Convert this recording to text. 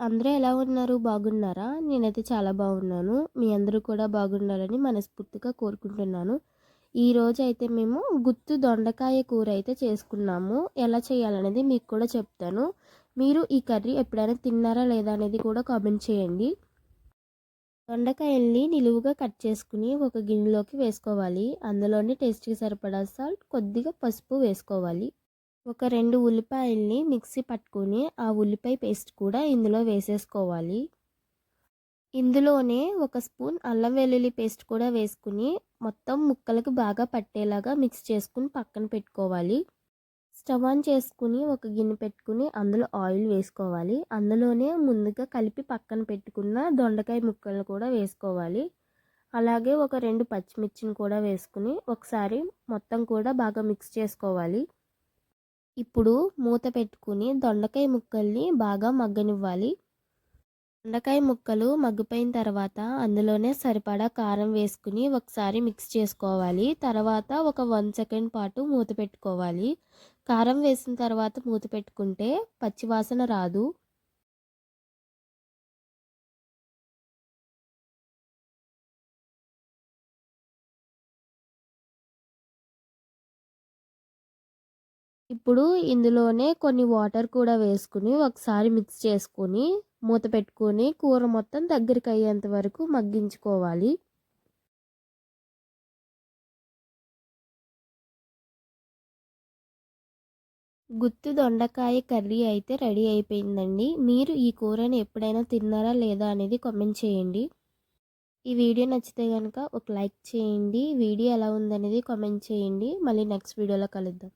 అందరూ ఎలా ఉన్నారు? బాగున్నారా? నేనైతే చాలా బాగున్నాను. మీ అందరూ కూడా బాగుండాలని మనస్ఫూర్తిగా కోరుకుంటున్నాను. ఈరోజు అయితే మేము గుత్తు దొండకాయ కూర అయితే చేసుకున్నాము. ఎలా చేయాలనేది మీకు కూడా చెప్తాను. మీరు ఈ కర్రీ ఎప్పుడైనా తిన్నారా లేదా అనేది కూడా కామెంట్ చేయండి. దొండకాయల్ని నిలువుగా కట్ చేసుకుని ఒక గిన్నెలోకి వేసుకోవాలి. అందులోని టేస్ట్కి సరిపడా సాల్ట్ కొద్దిగా పసుపు వేసుకోవాలి. ఒక రెండు ఉల్లిపాయల్ని మిక్సీ పట్టుకొని ఆ ఉల్లిపాయ పేస్ట్ కూడా ఇందులో వేసేసుకోవాలి. ఇందులోనే ఒక స్పూన్ అల్లం వెల్లుల్లి పేస్ట్ కూడా వేసుకుని మొత్తం ముక్కలకు బాగా పట్టేలాగా మిక్స్ చేసుకుని పక్కన పెట్టుకోవాలి. స్టవ్ ఆన్ చేసుకుని ఒక గిన్నె పెట్టుకుని అందులో ఆయిల్ వేసుకోవాలి. అందులోనే ముందుగా కలిపి పక్కన పెట్టుకున్న దొండకాయ ముక్కలు కూడా వేసుకోవాలి. అలాగే ఒక రెండు పచ్చిమిర్చిని కూడా వేసుకుని ఒకసారి మొత్తం కూడా బాగా మిక్స్ చేసుకోవాలి. ఇప్పుడు మూత పెట్టుకుని దొండకాయ ముక్కల్ని బాగా మగ్గనివ్వాలి. దొండకాయ ముక్కలు మగ్గిపోయిన తర్వాత అందులోనే సరిపడా కారం వేసుకుని ఒకసారి మిక్స్ చేసుకోవాలి. తర్వాత ఒక వన్ సెకండ్ పాటు మూత పెట్టుకోవాలి. కారం వేసిన తర్వాత మూత పెట్టుకుంటే పచ్చివాసన రాదు. ఇప్పుడు ఇందులోనే కొన్ని వాటర్ కూడా వేసుకుని ఒకసారి మిక్స్ చేసుకొని మూత పెట్టుకొని కూర మొత్తం దగ్గరికి అయ్యేంత వరకు మగ్గించుకోవాలి. గుత్తి దొండకాయ కర్రీ అయితే రెడీ అయిపోయిందండి. మీరు ఈ కూరని ఎప్పుడైనా తిన్నారా లేదా అనేది కామెంట్ చేయండి. ఈ వీడియో నచ్చితే కనుక ఒక లైక్ చేయండి. వీడియో ఎలా ఉందనేది కామెంట్ చేయండి. మళ్ళీ నెక్స్ట్ వీడియోలో కలుద్దాం.